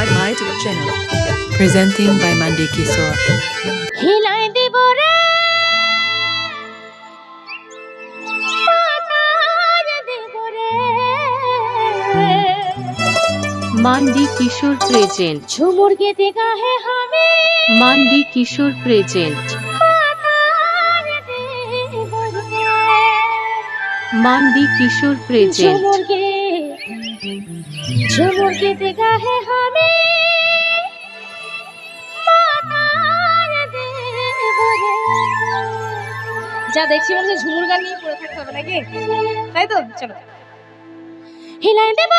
my, my YouTube channel. Presenting by Mandi Kisor. হিলাই দিব রে mandi Kishore present Jhumur গেতে গাহে হামে মান্ডি কিশোর প্রেজেন্ট মান্ডি কিশোর প্রেজেন্ট ঝুমুর গে ঝুমুর देगा है রে যা দেখছি বলছে ঝুমুর গান নিয়ে পড়ে থাকতে হবে নাকি? তাই তো? চলো। হিলাই দেব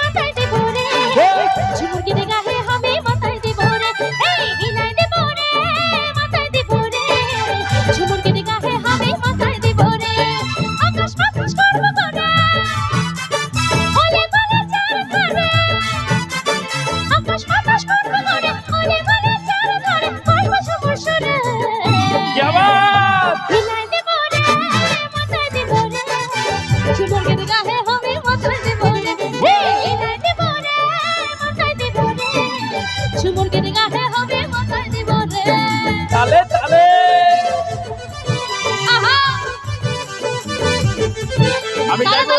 মাথায় দেব তালে তালে আহা আমি তালে চাইবো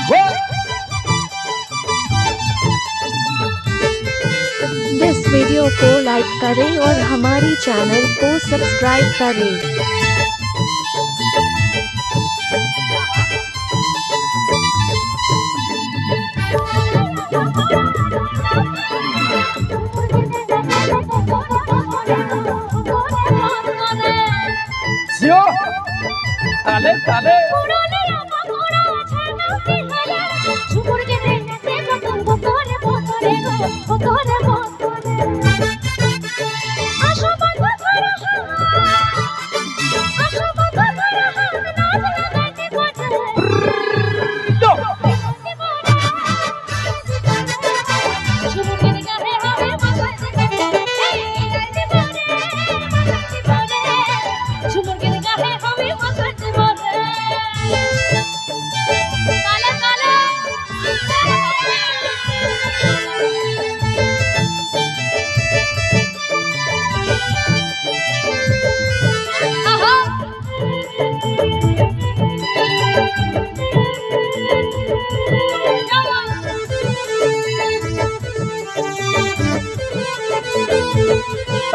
তালে इस वीडियो को लाइक करें और हमारी चैनल को सब्सक्राइब करें তালে তালে। তো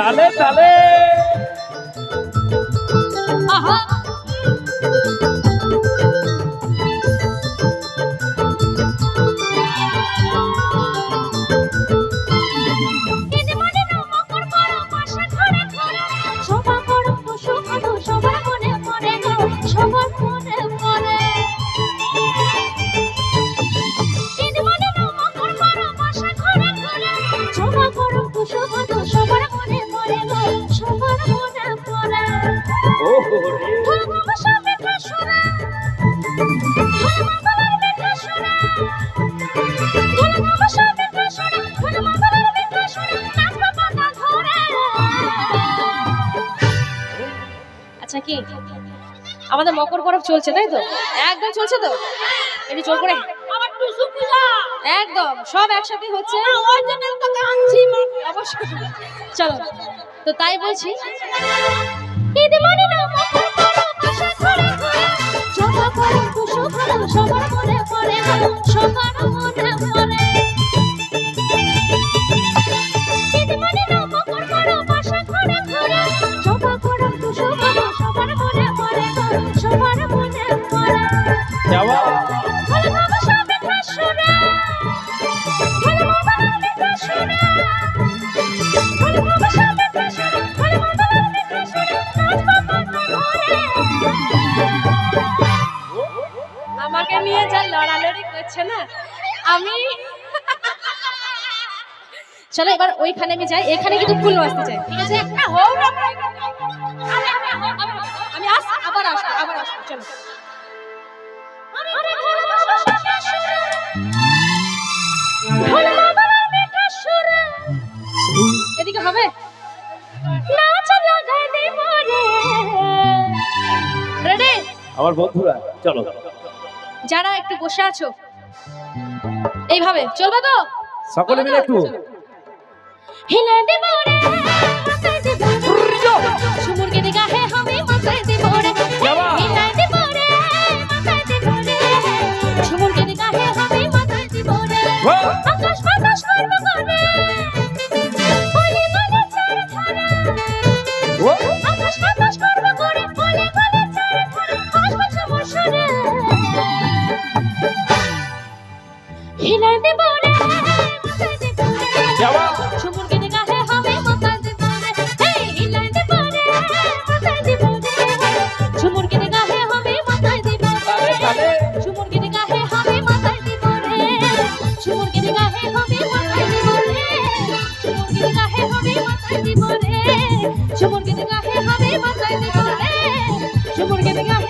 তালে তালে আচ্ছা কি? আমাদের মকর পরব চলছে, তাই তো? একদম চলছে তো? একটু জোর করে? একদম, সব একসাথে হচ্ছে। চলো, তো তাই বলছি। সবার মনে পড়ে সবার মনে পড়ে। নিয়ে যা লড়ালড়ি করছে না। আমি চলো এবার ওইখানে আমি যাই এখানে কিন্তু ফুল নাচতে চাই ঠিক আছে? একটা হোক না আমি আস আবার আসব আবার আসব চলো। এদিকে হবে? আমার বন্ধুরা চলো। যারা একটু বসে আছো। এইভাবে চলবে তো? সকলে মিলে একটু। হিলে দেব রে সুমুরকে দিগা হে হামে মাথায় দেব রে জীবনে সুমন গীত গাহে হবে মাথায় জীবনে সুমন গীত গাহে